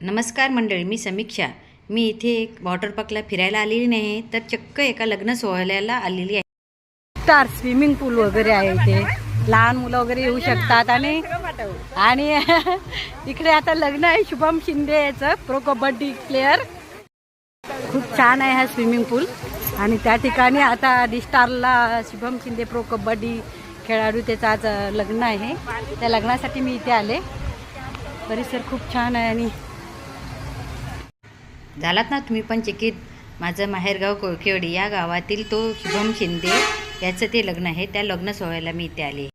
नमस्कार मंडळी मी समीक्षा. मी इथे एक वॉटर पार्कला फिरायला आलेली नाही तर चक्क एका लग्न सोहळ्याला आलेली आहे. स्टार स्विमिंग पूल वगैरे आहे इथे. लहान मुलं वगैरे येऊ शकतात आणि आणि इकडे आता लग्न आहे शुभम शिंदे याचं प्रो कबड्डी प्लेअर खूप छान आहे हा स्विमिंग पूल. आणि त्या ठिकाणी आता डिस्टारला शुभम शिंदे प्रो कबड्डी खेळाडू त्याचं आज लग्न आहे. त्या लग्नासाठी मी इथे आले. परिसर खूप छान आहे आणि झालात ना तुम्ही पण चकित? माझं माहेरगाव कोळकेवडी या गावातील तो शुभम शिंदे याचं ते लग्न आहे. त्या लग्न सोहळ्याला मी इथे आले.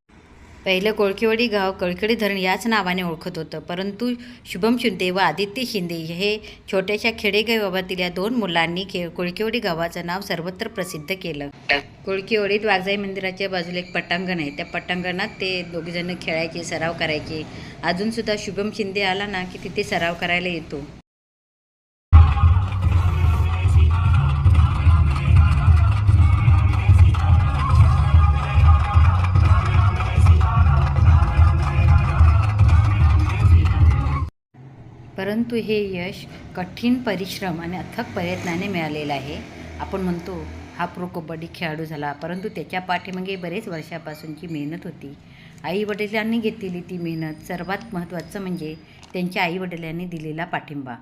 पहिलं कोळकेवडी गाव कळकडी धरण याच नावाने ओळखत होतं. परंतु शुभम शिंदे व आदित्य शिंदे हे छोट्याशा खेडेगावातील या दोन मुलांनी खे कोळकेवडी गावाचं नाव सर्वत्र प्रसिद्ध केलं. कोळकेवडीत वाघजाई मंदिराच्या बाजूला एक पटांगण आहे. त्या पटांगणात ते दोघेजण खेळायचे सराव करायचे. अजूनसुद्धा शुभम शिंदे आला ना की तिथे सराव करायला येतो. परंतु हे यश कठीण परिश्रम आणि अथक प्रयत्नाने मिळालेलं आहे. आपण म्हणतो हा प्रो कबड्डी खेळाडू झाला. परंतु त्याच्या पाठीमागे बरेच वर्षापासूनची मेहनत होती. आई वडिलांनी घेतलेली ती मेहनत सर्वात महत्त्वाचं म्हणजे त्यांच्या आई वडिलांनी दिलेला पाठिंबा.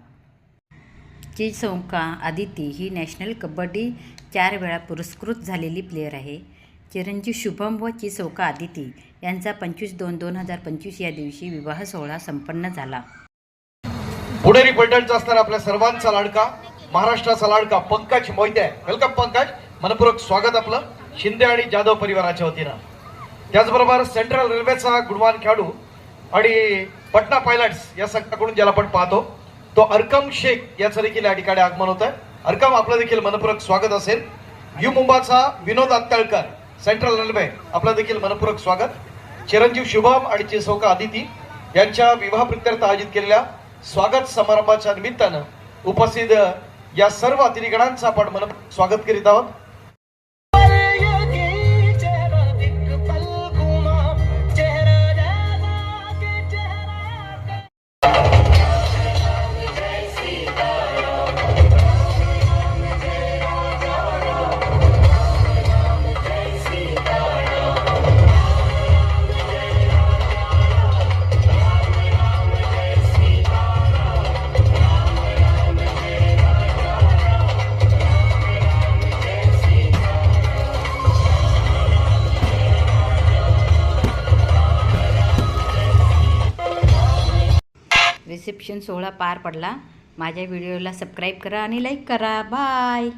ची सौका आदिती ही नॅशनल कबड्डी चार वेळा पुरस्कृत झालेली प्लेअर आहे. चिरंजीव शुभम व चिसौका आदिती यांचा पंचवीस दोन दोन हजार पंचवीस या दिवशी विवाह सोहळा संपन्न झाला. पुणेरी पैठणचा असणारा आपल्या सर्वांचा लाडका महाराष्ट्राचा लाडका पंकज मोहिते. वेलकम पंकज. मनपूर्वक स्वागत आपलं. शिंदे आणि जाधव परिवाराच्या वतीनं. त्याचबरोबर सेंट्रल रेल्वेचा गुणवान खेळाडू आणि पटना पायलट्स या संघाकडून ज्याला आपण पाहतो तो अरकम शेख याचं देखील या ठिकाणी आगमन होत आहे अरकम आपलं देखील मनपूर्वक स्वागत असेल. यू मुंबाचा विनोद आत्तळकर सेंट्रल रेल्वे आपलं देखील मनपूर्वक स्वागत. चिरंजीव शुभम आणि चिसोका आदिती यांच्या विवाह प्रित्यर्थ आयोजित केलेल्या स्वागत समारंभाच्या निमित्तानं उपस्थित या सर्व अतिरिगणांचं आपण मन स्वागत करीत आहोत. रिसेप्शन सोहळा पार पडला. माझ्या व्हिडिओला सबस्क्राईब करा आणि लाईक करा. बाय